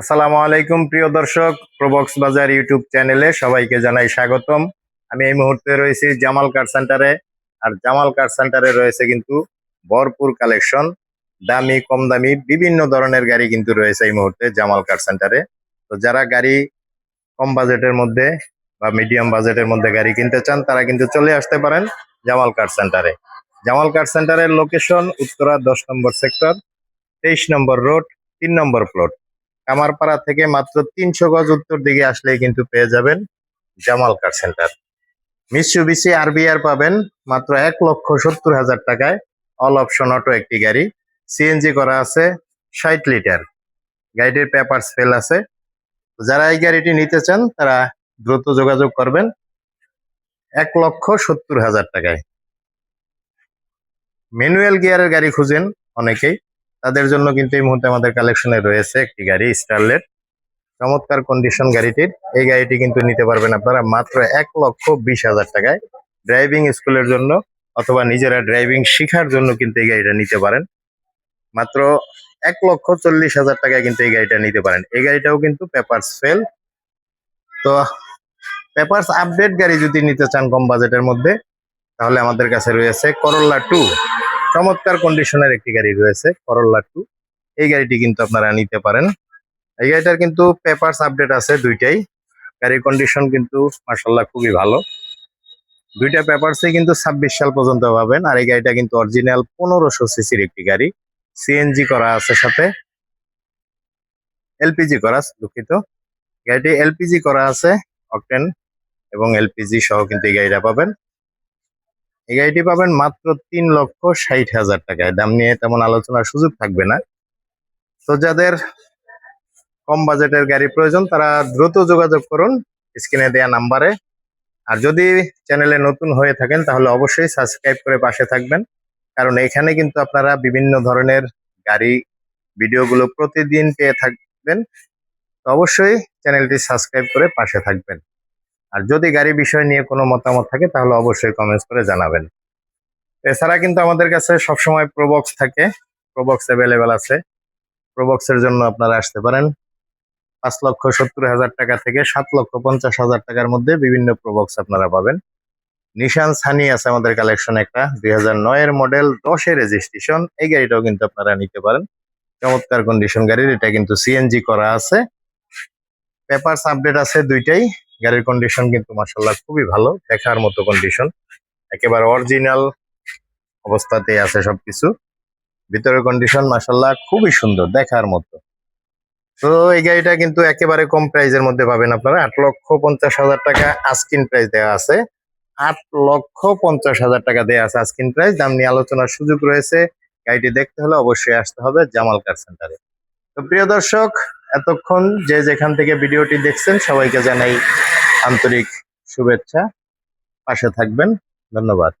আসসালামু আলাইকুম, প্রিয় দর্শক। প্রবক্স বাজার ইউটিউব চ্যানেলে সবাইকে জানাই স্বাগতম। আমি এই মুহূর্তে রয়েছি জামাল কার সেন্টারে, আর জামাল কার সেন্টারে রয়েছে কিন্তু ভরপুর কালেকশন। দামি, কম দামি, বিভিন্ন ধরনের গাড়ি কিন্তু রয়েছে এই মুহূর্তে জামাল কার সেন্টারে। তো যারা গাড়ি কম বাজেটের মধ্যে বা মিডিয়াম বাজেটের মধ্যে গাড়ি কিনতে চান, তারা কিন্তু চলে আসতে পারেন জামাল কার সেন্টারে। জামাল কার সেন্টারের লোকেশন উত্তরা দশ নম্বর সেক্টর, তেইশ নম্বর রোড, তিন নম্বর প্লট। কামারপাড়া থেকে মাত্র তিনশো গজ উত্তর দিকে আসলেই কিন্তু পেয়ে যাবেন জামাল কার সেন্টার। মিসুবিসি আরবিআর পাবেন মাত্র এক লক্ষ সত্তর হাজার টাকায়। অল অপশন অটো একটি গাড়ি। সিএনজি করা আছে ষাট লিটার। গাড়িটির পেপারস ফেল আছে। যারা এই গাড়িটি নিতে চান, তারা দ্রুত যোগাযোগ করবেন এক লক্ষ সত্তর হাজার টাকায়। ম্যানুয়াল গিয়ারের গাড়ি খুঁজেন অনেকেই। তাদের জন্য কিন্তু এই মুহূর্তে আমাদের কালেকশনে রয়েছে একটি গাড়ি স্টারলেট চমৎকার কন্ডিশন গাড়িটির। এই গাড়িটি কিন্তু নিতে পারবেন আপনারা মাত্র এক লক্ষ বিশ হাজার টাকায়। ড্রাইভিং স্কুলের জন্য অথবা নিজেরা ড্রাইভিং শিখার জন্য কিন্তু এই গাড়িটা নিতে পারেন। মাত্র এক লক্ষ চল্লিশ হাজার টাকায় কিন্তু এই গাড়িটা নিতে পারেন। এই গাড়িটাও কিন্তু পেপারস ফেল তো পেপারস আপডেট গাড়ি যদি নিতে চান কম বাজেটের মধ্যে, তাহলে আমাদের কাছে রয়েছে করল্লা টু চমৎকার কন্ডিশনের একটি গাড়ি রয়েছে করল্লা টু এই গাড়িটি কিন্তু আপনারা নিতে পারেন। এই গাড়িটার কিন্তু পেপারস আপডেট আছে দুইটাই। গাড়ির কন্ডিশন কিন্তু মার্শাল্লাহ খুবই ভালো। দুইটা পেপারসে কিন্তু ছাব্বিশ সাল পর্যন্ত পাবেন, আর এই গাড়িটা কিন্তু অরিজিনাল পনেরোশো সিসির একটি গাড়ি। সিএনজি করা আছে সাথে। এলপিজি করা দুঃখিত। গাড়িটি এলপিজি করা আছে অকটেন এবং এলপিজি সহ কিন্তু এই গাড়িটা পাবেন। এই গাড়িটি পাবেন মাত্র তিন লক্ষ ষাট হাজার টাকায়। দাম নিয়ে তেমন আলোচনার সুযোগ থাকবে না। তো যাদের কম বাজেটের গাড়ি প্রয়োজন, তারা দ্রুত যোগাযোগ করুন স্ক্রিনে দেওয়া নাম্বারে। আর যদি চ্যানেলে নতুন হয়ে থাকেন, তাহলে অবশ্যই সাবস্ক্রাইব করে পাশে থাকবেন। কারণ এখানে কিন্তু আপনারা বিভিন্ন ধরনের গাড়ি, ভিডিওগুলো প্রতিদিন পেয়ে থাকবেন। তো অবশ্যই চ্যানেলটি সাবস্ক্রাইব করে পাশে থাকবেন। আর যদি গাড়ি বিষয় নিয়ে কোনো মতামত থাকে, তাহলে অবশ্যই কমেন্টস করে জানাবেন। এছাড়া কিন্তু আমাদের কাছে সবসময় প্রোবক্স থাকে। প্রোবক্স অ্যাভেলেবেল আছে। প্রোবক্সের জন্য আপনারা আসতে পারেন। পাঁচ লক্ষ সত্তর হাজার টাকা থেকে সাত লক্ষ পঞ্চাশ হাজার টাকার মধ্যে বিভিন্ন প্রোবক্স আপনারা পাবেন। নিশান সানি আছে আমাদের কালেকশন একটা, দুই হাজার নয়ের মডেল দশের রেজিস্ট্রেশন এই গাড়িটাও কিন্তু আপনারা নিতে পারেন। চমৎকার কন্ডিশন গাড়ির, এটা কিন্তু সিএনজি করা আছে। পেপারস আপডেট আছে দুইটাই। গাড়ির কন্ডিশন কিন্তু মাসাল্লাহ খুবই ভালো, দেখার মতো কন্ডিশন একেবারে অরিজিনাল অবস্থাতে আছে সবকিছু। ভিতরের কন্ডিশন মাসাল্লাহ খুবই সুন্দর, দেখার মতো। তো এই গাড়িটা কিন্তু একেবারে কম প্রাইজের মধ্যে পাবেন আপনারা। আট লক্ষ পঞ্চাশ হাজার টাকা আস্কিন প্রাইস দেওয়া আছে। আট লক্ষ পঞ্চাশ হাজার টাকা দেওয়া আছে আস্কিন প্রাইস দাম নিয়ে আলোচনার সুযোগ রয়েছে। গাড়িটি দেখতে হলে অবশ্যই আসতে হবে জামাল কার সেন্টারে তো প্রিয় দর্শক, এতক্ষণ যে যেখান থেকে ভিডিওটি দেখছেন, সবাইকে জানাই আন্তরিক শুভেচ্ছা। পাশে থাকবেন। ধন্যবাদ।